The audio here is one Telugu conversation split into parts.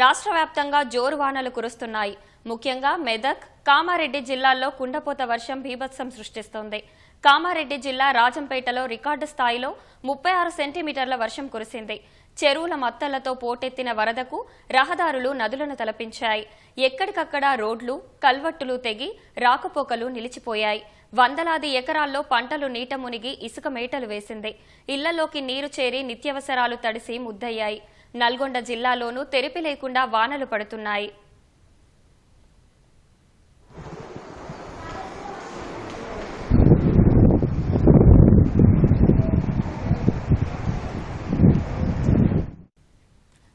రాష్ట్ర వ్యాప్తంగా జోరు వానలు కురుస్తున్నాయి. ముఖ్యంగా మెదక్ కామారెడ్డి జిల్లాల్లో కుండపోత వర్షం భీభత్సం సృష్టిస్తోంది. కామారెడ్డి జిల్లా రాజంపేటలో రికార్డు స్థాయిలో ముప్పై ఆరు సెంటీమీటర్ల వర్షం కురిసింది. చెరువుల మత్తలతో పోటెత్తిన వరదకు రహదారులు నదులను తలపించాయి. ఎక్కడికక్కడ రోడ్లు కల్వట్టులు తెగి రాకపోకలు నిలిచిపోయాయి. వందలాది ఎకరాల్లో పంటలు నీట మునిగి ఇసుక మేటలు వేసింది. ఇళ్ళలోకి నీరు చేరి నిత్యవసరాలు తడిసి ముద్దయ్యాయి. నల్గొండ జిల్లాలోనూ తెరిపి లేకుండా వానలు పడుతున్నాయి.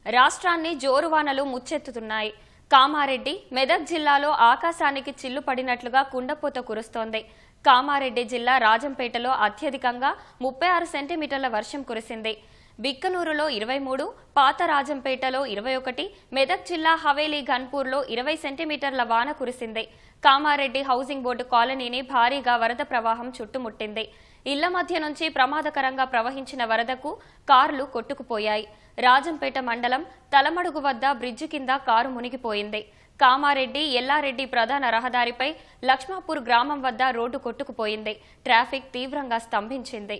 రాష్ట్రాన్ని జోరువానలు ముచ్చెత్తుతున్నాయి. కామారెడ్డి మెదక్ జిల్లాలో ఆకాశానికి చిల్లు పడినట్లుగా కుండపోత కురుస్తోంది. కామారెడ్డి జిల్లా రాజంపేటలో అత్యధికంగా ముప్పై ఆరు సెంటీమీటర్ల వర్షం కురిసింది. బిక్కనూరులో ఇరవై మూడు పాత రాజంపేటలో ఇరవై ఒకటి మెదక్ జిల్లా హవేలీ గన్పూర్లో ఇరవై సెంటీమీటర్ల వాన కురిసింది. కామారెడ్డి హౌసింగ్ బోర్డు కాలనీని భారీగా వరద ప్రవాహం చుట్టుముట్టింది. ఇళ్ళ మధ్య నుంచి ప్రమాదకరంగా ప్రవహించిన వరదకు కార్లు కొట్టుకుపోయాయి. రాజంపేట మండలం తలమడుగు వద్ద బ్రిడ్జి కింద కారు మునిగిపోయింది. కామారెడ్డి ఎల్లారెడ్డి ప్రధాన రహదారిపై లక్ష్మాపూర్ గ్రామం వద్ద రోడ్డు కొట్టుకుపోయింది. ట్రాఫిక్ తీవ్రంగా స్తంభించింది.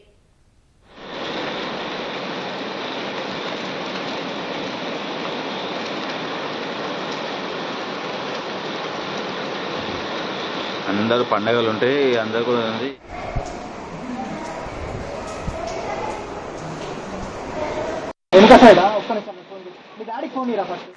అందరూ పండగలు ఉంటాయి అందరు కూడా ఉంది. వెనుక సైడా? ఒక్క నిమిషం మీ ఫోన్ చేయి. మీ డాడీకి ఫోన్ ఇరా ఫస్ట్?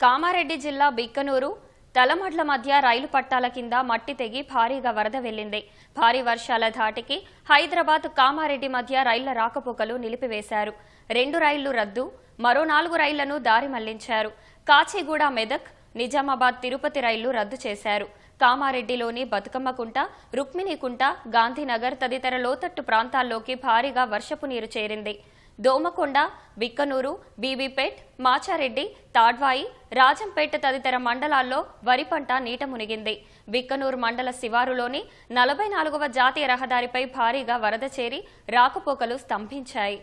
కామారెడ్డి జిల్లా బిక్కనూరు తలమడ్ల మధ్య రైలు పట్టాల కింద మట్టి తెగి భారీగా వరద వెళ్ళింది భారీ వర్షాల ధాటికి హైదరాబాద్ కామారెడ్డి మధ్య రైళ్ళ రాకపోకలు నిలిపివేశారు. రెండు రైళ్ళు రద్దు మరో నాలుగు రైళ్ళను దారి మళ్ళించారు. కాచిగూడ మెదక్ నిజామాబాద్ తిరుపతి రైళ్ళు రద్దు చేశారు. కామారెడ్డిలోని బతుకమ్మకుంట రుక్మిణికుంట గాంధీనగర్ తదితర లోతట్టు ప్రాంతాల్లోకి భారీగా వర్షపు నీరు చేరింది. దోమకొండ బిక్కనూరు బీబీపేట్ మాచారెడ్డి తాడ్వాయి రాజంపేట తదితర మండలాల్లో వరి పంట నీట మునిగింది. బిక్కనూరు మండల శివారులోని నలభై నాలుగవ జాతీయ రహదారిపై భారీగా వరద చేరి రాకపోకలు స్తంభించాయి.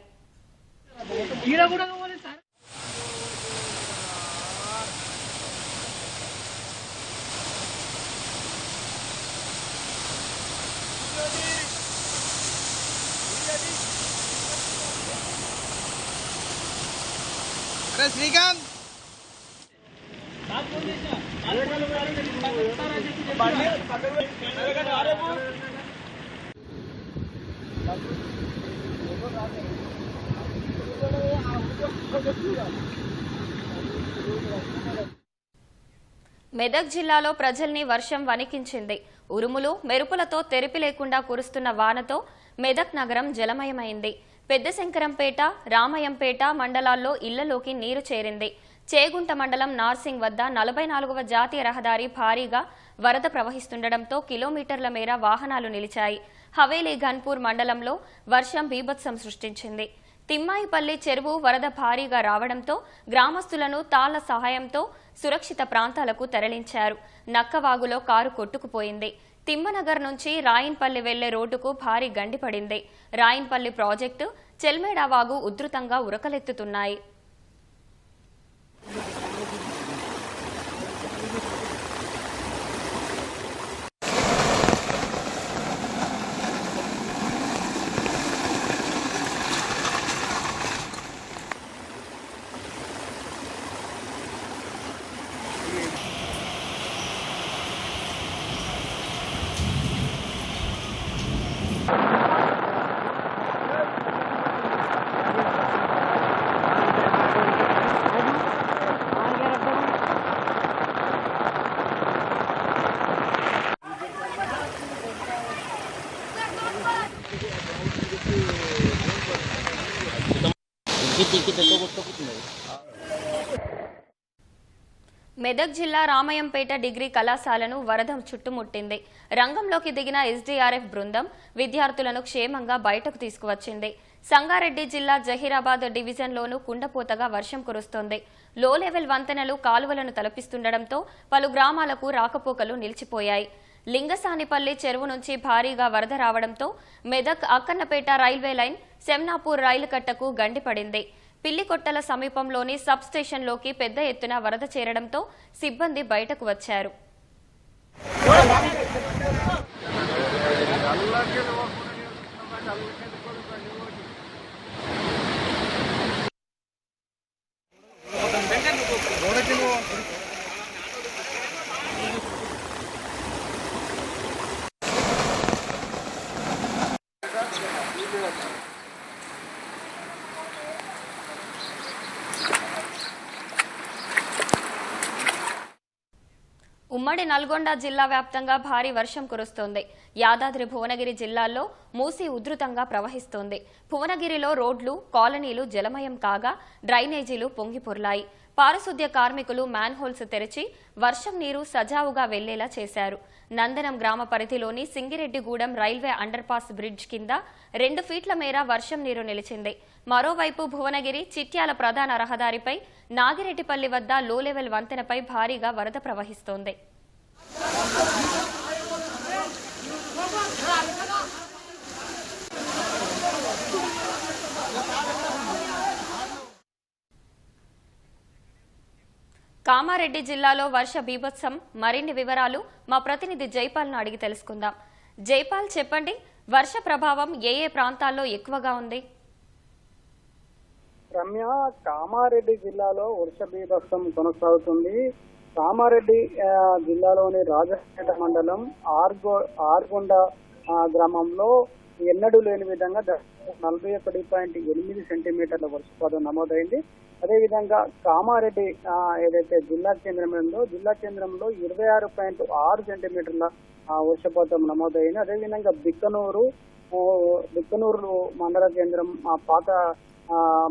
మెదక్ జిల్లాలో ప్రజల్ని వర్షం వణికించింది. ఉరుములు మెరుపులతో తెరిపి లేకుండా కురుస్తున్న వానతో మెదక్ నగరం జలమయమైంది. పెద్ద శంకరంపేట రామయంపేట మండలాల్లో ఇళ్ళలోకి నీరు చేరింది. చేగుంట మండలం నార్సింగ్ వద్ద నలభై నాలుగవ జాతీయ రహదారి భారీగా వరద ప్రవహిస్తుండటంతో కిలోమీటర్ల మేర వాహనాలు నిలిచాయి. హవేలీ ఘన్పూర్ మండలంలో వర్షం బీభత్సం సృష్టించింది. తిమ్మాయిపల్లి చెరువు వరద భారీగా రావడంతో గ్రామస్తులను తాళ్ళ సహాయంతో సురక్షిత ప్రాంతాలకు తరలించారు. నక్కవాగులో కారు కొట్టుకుపోయింది. తిమ్మనగర్ నుంచి రాయన్పల్లి వెళ్ళే రోడ్డుకు భారీ గండిపడింది రాయన్పల్లి రాయిన్పల్లి ప్రాజెక్టు చెల్మేడా వాగు ఉధృతంగా ఉరకలెత్తుతున్నాయి. మెదక్ జిల్లా రామయంపేట డిగ్రీ కళాశాలను వరద చుట్టుముట్టింది. రంగంలోకి దిగిన ఎస్డీఆర్ఎఫ్ బృందం విద్యార్థులను క్షేమంగా బయటకు తీసుకువచ్చింది. సంగారెడ్డి జిల్లా జహీరాబాద్ డివిజన్లోనూ కుండపోతగా వర్షం కురుస్తోంది. లో లెవెల్ వంతెనలు కాలువలను తలపిస్తుండటంతో పలు గ్రామాలకు రాకపోకలు నిలిచిపోయాయి. లింగసానిపల్లి చెరువు నుంచి భారీగా వరద రావడంతో మెదక్ అక్కన్నపేట రైల్వే లైన్ సెమ్నాపూర్ రైలు కట్టకు గండిపడింది. పిల్లికొట్టల సమీపంలోని సబ్ స్టేషన్లోకి పెద్ద ఎత్తున వరద చేరడంతో సిబ్బంది బయటకు వచ్చారు. ఉమ్మడి నల్గొండ జిల్లా వ్యాప్తంగా భారీ వర్షం కురుస్తోంది. యాదాద్రి భువనగిరి జిల్లాల్లో మూసి ఉధృతంగా ప్రవహిస్తోంది. భువనగిరిలో రోడ్లు కాలనీలు జలమయం కాగా డ్రైనేజీలు పొంగిపొర్లాయి. పారిశుద్ధ్య కార్మికులు మ్యాన్హోల్స్ తెరిచి వర్షం నీరు సజావుగా వెళ్ళేలా చేశారు. నందనం గ్రామ పరిధిలోని సింగిరెడ్డిగూడెం రైల్వే అండర్పాస్ బ్రిడ్జ్ కింద రెండు ఫీట్ల మేర వర్షం నీరు నిలిచింది. మరోవైపు భువనగిరి చిట్యాల ప్రధాన రహదారిపై నాగిరెడ్డిపల్లి వద్ద లో లెవెల్ వంతెనపై భారీగా వరద ప్రవహిస్తోంది. కామారెడ్డి జిల్లాలో వర్ష బీభత్సం. మరిన్ని వివరాలు మా ప్రతినిధి జైపాల్ను అడిగి తెలుసుకుందాం. జైపాల్ చెప్పండి వర్ష ప్రభావం ఏ ఏ ప్రాంతాల్లో ఎక్కువగా ఉంది? రమ్య కామారెడ్డి జిల్లాలో వర్ష బీభత్సం కొనసాగుతుంది. కామారెడ్డి జిల్లాలోని రాజపేట మండలం ఆర్గో ఆర్గొండ గ్రామంలో ఎన్నడూ లేని విధంగా నలభై ఒకటి పాయింట్ ఎనిమిది సెంటీమీటర్ల వర్షపాతం నమోదైంది. అదేవిధంగా కామారెడ్డి ఏదైతే జిల్లా కేంద్రం ఉందో జిల్లా కేంద్రంలో ఇరవై ఆరు పాయింట్ ఆరు సెంటీమీటర్ల వర్షపాతం నమోదైంది. అదేవిధంగా బిక్కనూరు బిక్కనూరు మండల కేంద్రం పాత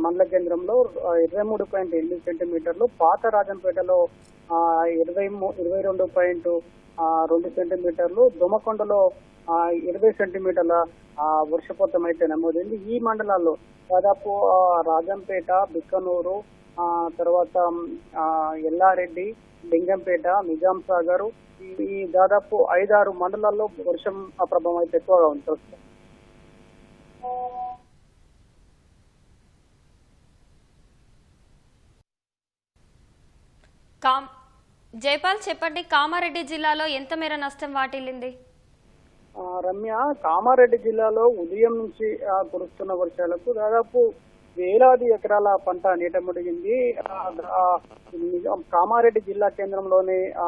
మండల కేంద్రంలో ఇరవై మూడు పాయింట్ ఎనిమిది సెంటీమీటర్లు పాత రాజంపేటలో ఇరవై మూ- ఇరవై రెండు పాయింట్ రెండు సెంటీమీటర్లు దుమకొండలో ఆ, ఇరవై సెంటీమీటర్ల ఆ, వర్షపాతం అయితే నమోదైంది. ఈ మండలాల్లో దాదాపు రాజంపేట బిక్కనూరు ఆ, తర్వాత ఆ, ఎల్లారెడ్డి లింగంపేట నిజాం సాగర్ ఈ- దాదాపు ఐదారు మండలాల్లో వర్షం ప్రభావం అయితే ఎక్కువగా ఉంది. ప్రస్తుతం కామ్ జైపాల్ చెప్పండి కామారెడ్డి జిల్లాలో ఎంత మేర నష్టం వాటిల్లింది? రమ్య కామారెడ్డి జిల్లాలో ఉదయం నుంచి కురుస్తున్న వర్షాలకు దాదాపు వేలాది ఎకరాల పంట నీట ముడిగింది కామారెడ్డి జిల్లా కేంద్రంలోని ఆ,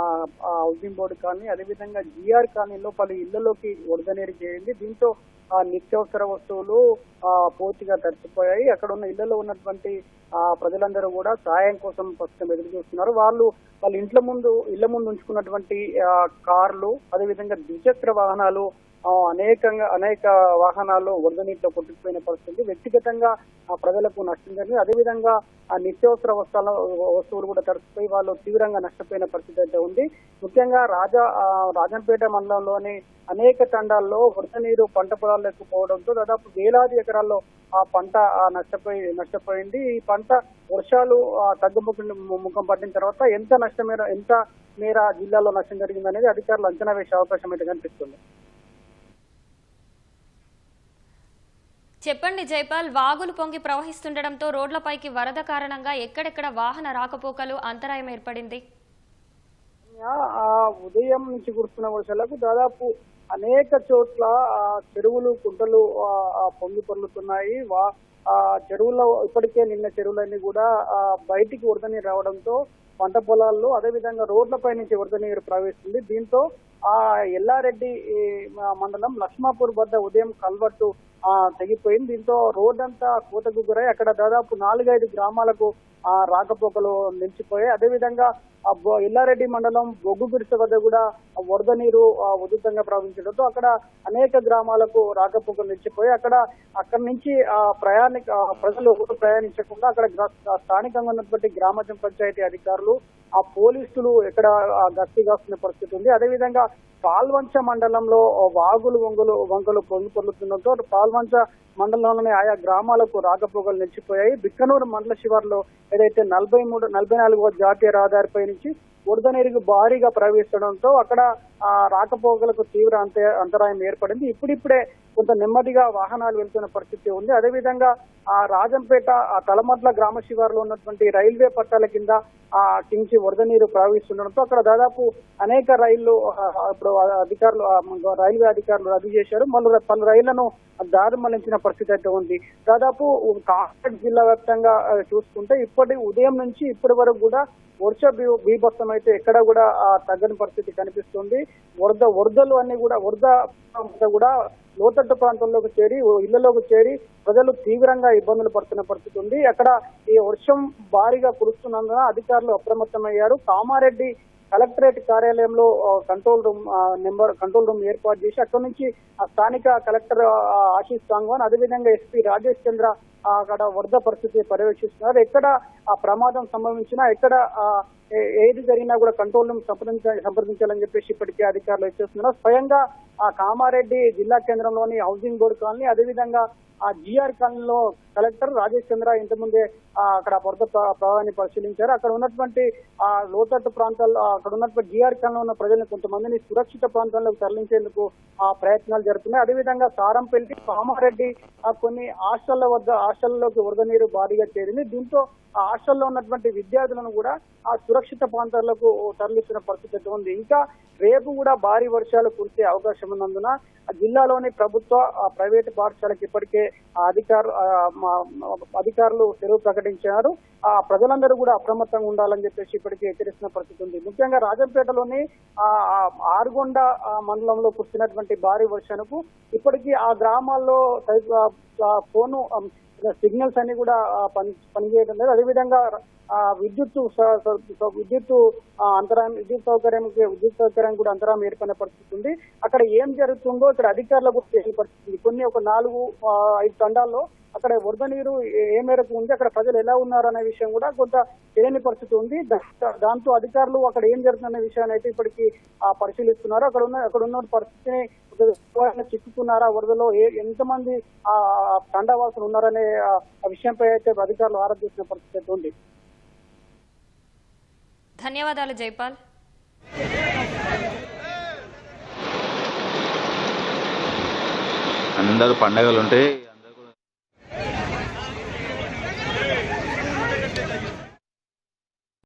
హౌసింగ్ బోర్డు కానీ అదేవిధంగా జిఆర్ కాలనీలో పలు ఇళ్ళలోకి వరద నీరు చేరింది. దీంతో ఆ నిత్యావసర వస్తువులు ఆ, పూర్తిగా తడిచిపోయాయి అక్కడ ఉన్న ఇళ్ళలో ఉన్నటువంటి ఆ ప్రజలందరూ కూడా సాయం కోసం ప్రస్తుతం ఎదురు చూస్తున్నారు. వాళ్ళు వాళ్ళ ఇంట్ల ముందు ఇళ్ళ ముందు ఉంచుకున్నటువంటి ఆ, కార్లు అదేవిధంగా ద్విచక్ర వాహనాలు అనేకంగా అనేక వాహనాలు వరద నీటిలో కొట్టుకుపోయిన పరిస్థితి. వ్యక్తిగతంగా ఆ ప్రజలకు నష్టం జరిగింది. అదేవిధంగా ఆ నిత్యావసర వస్తువుల వస్తువులు కూడా తరచిపోయి వాళ్ళు తీవ్రంగా నష్టపోయిన పరిస్థితి అయితే ఉంది. ముఖ్యంగా రాజా రాజంపేట మండలంలోని అనేక తండాల్లో వరద నీరు పంట పొలాలకు పోవడంతో దాదాపు వేలాది ఎకరాల్లో ఆ పంట నష్టపోయి నష్టపోయింది. ఈ పంట వర్షాలు తగ్గుముఖం ముఖం పట్టిన తర్వాత ఎంత నష్టం మేర ఎంత మేర జిల్లాలో నష్టం జరిగింది అనేది అధికారులు అంచనా వేసే అవకాశం అయితే కనిపిస్తుంది. చెప్పండి జైపాల్ వాగులు పొంగి ప్రవహిస్తుండటంతో రోడ్లపైకి వరద కారణంగా ఎక్కడెక్కడ వాహన రాకపోకలు అంతరాయం ఏర్పడింది? ఉదయం నుంచి కురుస్తున్న వర్షాలకు దాదాపు అనేక చోట్ల చెరువులు కుంటలు పొంగి పొర్లుతున్నాయి. వా ఆ చెరువుల్లో ఇప్పటికే నిన్న చెరువులన్నీ కూడా బయటికి వరద నీరు రావడంతో పంట పొలాల్లో అదేవిధంగా రోడ్లపై నుంచి వరద నీరు ప్రవేశింది దీంతో ఆ ఎల్లారెడ్డి మండలం లక్ష్మాపూర్ వద్ద ఉదయం కల్వర్టు ఆ, తెగిపోయింది. దీంతో రోడ్డంతా కూతకు గురై అక్కడ దాదాపు నాలుగైదు గ్రామాలకు ఆ రాకపోకలు నిలిచిపోయాయి. అదేవిధంగా ఆ బొ- మండలం బొగ్గు గుడిసె వద్ద కూడా వరద నీరు ఉధృతంగా ప్రవహించడంతో అక్కడ అనేక గ్రామాలకు రాకపోకలు నిలిచిపోయి అక్కడ అక్కడి నుంచి ఆ ప్రయాణిక ఆ, ప్రజలు ఎవరు ప్రయాణించకుండా అక్కడ స్థానికంగా ఉన్నటువంటి గ్రామ పంచాయతీ అధికారులు ఆ పోలీసులు ఎక్కడ ఆ, గస్తీ కాస్తున్న పరిస్థితి ఉంది. అదేవిధంగా పాల్వంచ మండలంలో వాగులు వంగులు వంకలు పొంగి పాల్వంచ మండలంలోనే మండలంలోని ఆయా గ్రామాలకు రాకపోకలు నిలిచిపోయాయి. బిక్కనూరు మండల శివార్లో ఏదైతే నలభై మూడు నలభై నాలుగవ జాతీయ రహదారిపై నుంచి వరద నీరు భారీగా ప్రవేశించడంతో అక్కడ ఆ రాకపోకలకు తీవ్ర అంత అంతరాయం ఏర్పడింది. ఇప్పుడిప్పుడే కొంత నెమ్మదిగా వాహనాలు వెళ్తున్న పరిస్థితి ఉంది. అదేవిధంగా ఆ రాజంపేట ఆ తలమట్ల గ్రామ శివారులో ఉన్నటువంటి రైల్వే పట్టాల కింద ఆ కించి వరద నీరు ప్రవహిస్తుండడంతో అక్కడ దాదాపు అనేక రైళ్ళు ఇప్పుడు అధికారులు రైల్వే అధికారులు రద్దు చేశారు. మళ్ళీ పలు రైళ్ళను దారి మళ్ళించిన పరిస్థితి అయితే ఉంది. దాదాపు కాకినాడ జిల్లా వ్యాప్తంగా చూసుకుంటే ఇప్పటి ఉదయం నుంచి ఇప్పటి వరకు కూడా వర్ష బీ- బీభత్సం అయితే ఎక్కడ కూడా ఆ, తగ్గని పరిస్థితి కనిపిస్తుంది. వరద వరదలు అన్ని కూడా వరద కూడా లోత లోతట్టు ప్రాంతంలోకి చేరి ఓ ఇళ్ళలోకి చేరి ప్రజలు తీవ్రంగా ఇబ్బందులు పడుతున్న పరిస్థితి ఉంది. అక్కడ ఈ వర్షం భారీగా కురుస్తున్నందున అధికారులు అప్రమత్తమయ్యారు. కామారెడ్డి కలెక్టరేట్ కార్యాలయంలో control room number control room ఏర్పాటు చేసి అక్కడ నుంచి ఆ స్థానిక కలెక్టర్ ఆశీష్ సాంగ్వాన్ అదేవిధంగా ఎస్పీ రాజేష్ చంద్ర అక్కడ వరద పరిస్థితి పర్యవేక్షిస్తున్నారు. ఎక్కడ ఆ ప్రమాదం సంభవించినా ఎక్కడ ఆ, ఏది జరిగినా కూడా కంట్రోల్ రూమ్ సంప్రదించ సంప్రదించాలని చెప్పేసి ఇప్పటికే అధికారులు ఇచ్చేస్తున్నారు స్వయంగా ఆ కామారెడ్డి జిల్లా కేంద్రంలోని హౌసింగ్ బోర్డు కాలనీ అదేవిధంగా ఆ జిఆర్ కాలనీలో కలెక్టర్ రాజేష్ చంద్ర ఇంతకుముందే అక్కడ వరద ప్రభావాన్ని పరిశీలించారు. అక్కడ ఉన్నటువంటి ఆ లోతట్టు ప్రాంతాల్లో అక్కడ ఉన్నటువంటి జిఆర్ ఉన్న ప్రజలను కొంతమందిని సురక్షిత ప్రాంతాల్లోకి తరలించేందుకు ఆ ప్రయత్నాలు జరుగుతున్నాయి అదేవిధంగా సారంపల్లి కామారెడ్డి కొన్ని హాస్టళ్ళ వద్ద హాస్టల్లోకి వరద నీరు భారీగా చేరింది. దీంతో ఆ హాస్టల్లో ఉన్నటువంటి విద్యార్థులను కూడా ఆ సురక్షిత ప్రాంతాలకు తరలిస్తున్న పరిస్థితి అయితే ఉంది. ఇంకా రేపు కూడా భారీ వర్షాలు కురిసే అవకాశం ఉన్నందున జిల్లాలోని ప్రభుత్వ ప్రైవేటు పాఠశాలకు ఇప్పటికే ఆ అధికారు అధికారులు సెలవు ప్రకటించారు. ఆ ప్రజలందరూ కూడా అప్రమత్తంగా ఉండాలని చెప్పేసి ఇప్పటికే హెచ్చరిస్తున్న పరిస్థితి ఉంది. ముఖ్యంగా రాజంపేటలోని ఆ ఆరుగొండ మండలంలో కురిసినటువంటి భారీ వర్షాలకు ఇప్పటికీ ఆ గ్రామాల్లో సై- ఆ, ఫోను సిగ్నల్స్ అన్ని కూడా పని పనిచేయడం లేదు. అదేవిధంగా విద్యుత్ విద్యుత్ అంతరాయం విద్యుత్ సౌకర్యం విద్యుత్ సౌకర్యం కూడా అంతరాయం ఏర్పడిన పరిస్థితి ఉంది. అక్కడ ఏం జరుగుతుందో ఇక్కడ అధికారులకు తెలియని పరిస్థితి ఉంది. కొన్ని ఒక నాలుగు ఐదు తండాల్లో అక్కడ వరద నీరు ఏ- మేరకు ఉంది అక్కడ ప్రజలు ఎలా ఉన్నారు అనే విషయం కూడా కొంత తెలియని పరిస్థితి ఉంది. దాంతో అధికారులు అక్కడ ఏం జరుగుతుందనే విషయాన్ని అయితే ఇప్పటికీ ఆ, పరిశీలిస్తున్నారు. అక్కడ ఉన్న అక్కడ ఉన్న పరిస్థితిని ఎవరైనా చిక్కుకున్నారా వరదలో? ఏ ఎంతమంది ఆ తండావాసులు ఉన్నారనే విషయంపై అయితే అధికారులు ఆరా తీసిన పరిస్థితి అయితే ఉంది. ధన్యవాదాలు జైపాల్. అందరూ పండగలు ఉంటే